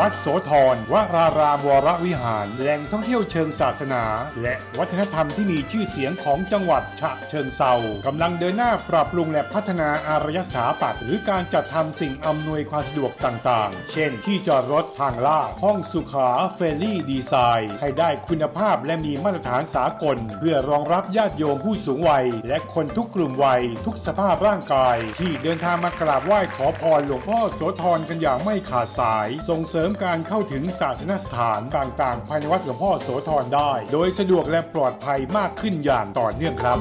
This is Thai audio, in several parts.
วัดโสธรวรารามวรวิหาร แหล่งท่องเที่ยวเชิงศาสนา และวัฒนธรรมที่มีชื่อเสียงของจังหวัดฉะเชิงเซากำลังเดินหน้าปรับปรุงและพัฒนาอารยสถาปัตย์หรือการจัดทำสิ่งอำนวยความสะดวกต่างๆ เช่น ที่จอดรถทางลาดห้องสุขาเฟรลี่ดีไซน์ ให้ได้คุณภาพและมีมาตรฐานสากล เพื่อรองรับญาติโยมผู้สูงวัย และคนทุกกลุ่มวัย ทุกสภาพร่างกาย ที่เดินทางมากราบไหว้ขอพรหลวงพ่อโสธรกันอย่างไม่ขาดสายส่งเสริมริมการเข้าถึงศาสนสถานต่างๆภายในวัดหลวงพ่อโสธรได้ โดยสะดวกและปลอดภัยมากขึ้นอย่างต่อเนื่องครับ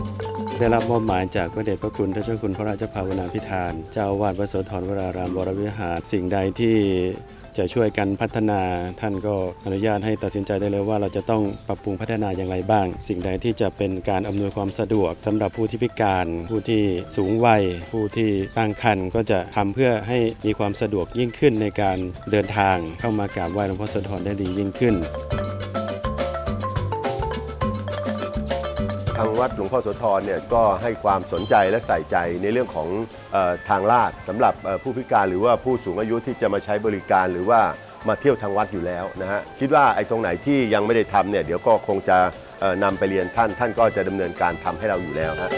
ได้รับมอบหมายจากพระเดชพระคุณท่านเจ้าคุณพระราชภาวนาพิธาน เจ้าวาดวัดโสธรวรารามวรวิหาร สิ่งใดที่ จะช่วยกันพัฒนา ท่านก็อนุญาตให้ตัดสินใจได้เลยว่าเราจะต้องปรับปรุงพัฒนาอย่างไรบ้าง สิ่งใดที่จะเป็นการอำนวยความสะดวกสำหรับผู้ที่พิการ ผู้ที่สูงวัย ผู้ที่ตั้งครรภ์ก็จะทำเพื่อให้มีความสะดวกยิ่งขึ้นในการเดินทางเข้ามากราบไหว้หลวงพ่อโสธรได้ดียิ่งขึ้น ทางวัดหลวงพ่อโสธรเนี่ยก็ให้ความสนใจและใส่ใจในเรื่องของเออทางลาดสำหรับเอ่อผู้พิการหรือว่าผู้สูงอายุที่จะมาใช้บริการหรือว่ามาเที่ยวทางวัดอยู่แล้วนะฮะคิดว่าไอ้ตรงไหนที่ยังไม่ได้ทำเนี่ยเดี๋ยวก็คงจะเอ่อนำไปเรียนท่านท่านก็จะดำเนินการทำให้เราอยู่แล้วฮะ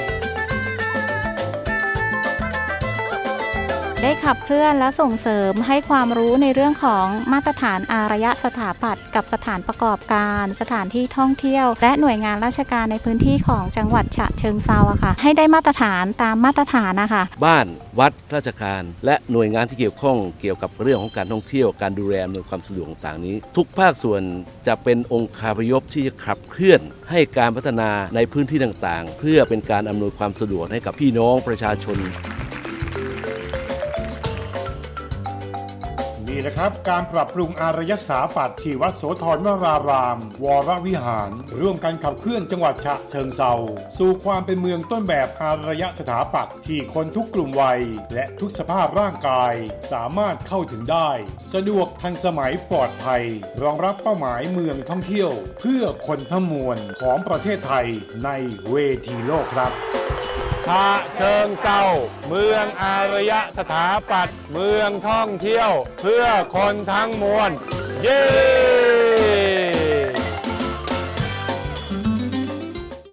ได้ขับเคลื่อนและส่งเสริมให้ความรู้ในเรื่องของมาตรฐานอารยสถาปัตย์กับสถานประกอบการ สถานที่ท่องเที่ยว และหน่วยงานราชการในพื้นที่ของจังหวัดฉะเชิงเซาอะค่ะ ให้ได้มาตรฐานตามมาตรฐานนะคะบ้านวัดราชการ และหน่วยงานที่เกี่ยวข้องเกี่ยวกับเรื่องของการท่องเที่ยว การดูแลอำนวยความสะดวกต่างนี้ ทุกภาคส่วนจะเป็นองค์คาพยพที่จะขับเคลื่อนให้การพัฒนาในพื้นที่ต่างๆ เพื่อเป็นการอำนวยความสะดวกให้กับพี่น้องประชาชน นี่แหละครับ การปรับปรุงอารยสถาปัตย์ที่วัดโสธรวราราม วรวิหาร ร่วมกันขับเคลื่อนจังหวัดฉะเชิงเซาสู่ความเป็นเมืองต้นแบบอารยสถาปัตย์ที่คนทุกกลุ่มวัย และทุกสภาพร่างกาย สามารถเข้าถึงได้ สะดวกทันสมัยปลอดภัย รองรับเป้าหมายเมืองท่องเที่ยว เพื่อคนทั้งมวลของประเทศไทยในเวทีโลกครับ ชาเชิงเศร้า เมืองอารยะสถาปัตย์เมืองท่องเที่ยว เพื่อคนทั้งมวล เย้